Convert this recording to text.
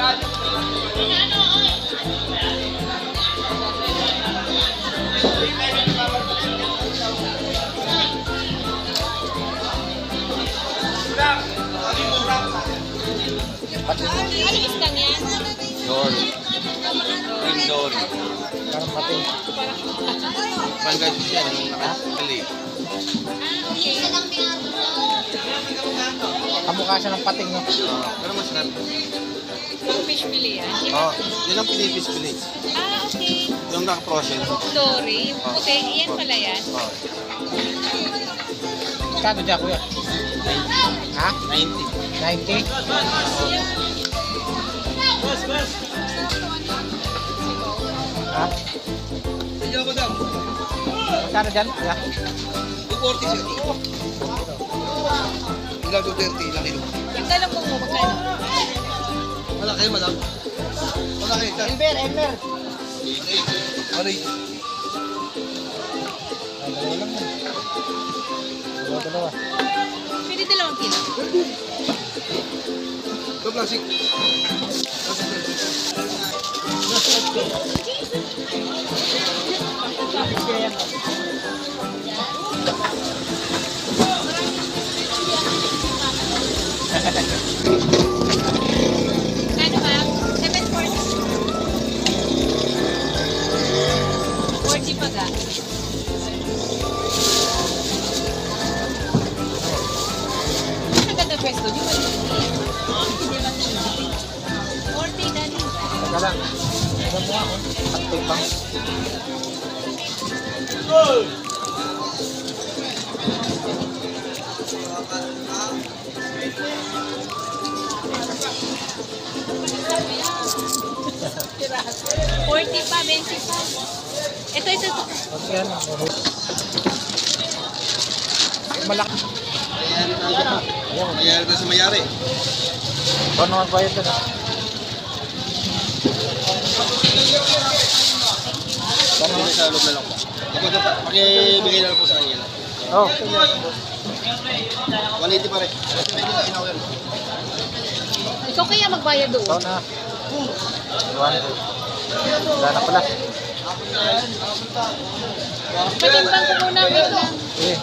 大家走 Ano isang yan? Dory. Green Dory. Parang pati. Yung nakasali. Ah, okay. Kamukha siya ng pating, no? Uh, pero masarap. Pang fish fillet yan. Di Oh, yun ang pinipis-pilis. Ah, okay. Yung naka-frozen. Sorry. Puti, yan pala yan. Oh, Kano dyan, kuya? Ha? 90. 90? Ha? Magkano dyan, kuya? 240 sir. Ilan 230, ilang kilo? Yung talong mo, magkano? Madam? Wala kayo sir. Elmer, Elmer! Ano yun? Dalawa lang. Dalawa, dalawa. Pwede dalawang kilo. Ito plastic. Kano Teka lang. Ano mo ako? Pati pang. Forty pa, 20 pa. Ito, ito, ito. Pati yan. Malaki. Ayan, Ayun. Ayan ito sa mayari. Paano magbayad ito? Mo sa loob na lang po? Pakibigay na lang po sa kanya. Oh. 180 pa rin. Ikaw kaya magbayad doon. Ito na. Iwan. Wala na pala. Patimbang ko muna. Wait lang. Eh.